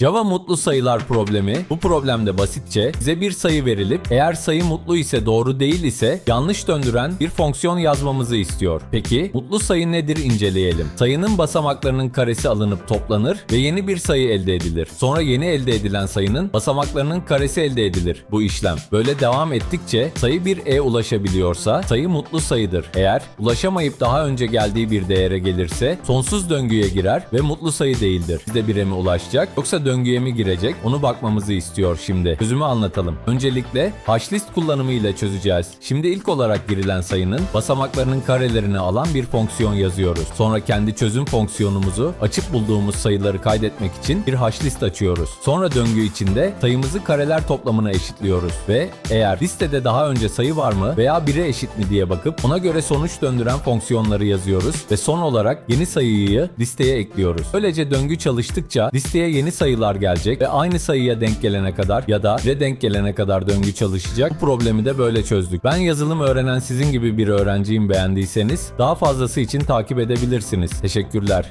Java mutlu sayılar problemi. Bu problemde basitçe bize bir sayı verilip eğer sayı mutlu ise doğru değil ise yanlış döndüren bir fonksiyon yazmamızı istiyor. Peki mutlu sayı nedir inceleyelim. Sayının basamaklarının karesi alınıp toplanır ve yeni bir sayı elde edilir. Sonra yeni elde edilen sayının basamaklarının karesi elde edilir bu işlem. Böyle devam ettikçe sayı bir e ulaşabiliyorsa sayı mutlu sayıdır. Eğer ulaşamayıp daha önce geldiği bir değere gelirse sonsuz döngüye girer ve mutlu sayı değildir. Bize bir mi ulaşacak yoksa döngüye mi girecek onu bakmamızı istiyor şimdi. Çözümü anlatalım. Öncelikle hashlist kullanımı ile çözeceğiz. Şimdi ilk olarak girilen sayının basamaklarının karelerini alan bir fonksiyon yazıyoruz. Sonra kendi çözüm fonksiyonumuzu açıp bulduğumuz sayıları kaydetmek için bir hashlist açıyoruz. Sonra döngü içinde sayımızı kareler toplamına eşitliyoruz ve eğer listede daha önce sayı var mı veya 1'e eşit mi diye bakıp ona göre sonuç döndüren fonksiyonları yazıyoruz ve son olarak yeni sayıyı listeye ekliyoruz. Böylece döngü çalıştıkça listeye yeni sayılar gelecek ve aynı sayıya denk gelene kadar ya da re denk gelene kadar döngü çalışacak. Bu problemi de böyle çözdük. Ben yazılım öğrenen sizin gibi bir öğrenciyim beğendiyseniz daha fazlası için takip edebilirsiniz. Teşekkürler.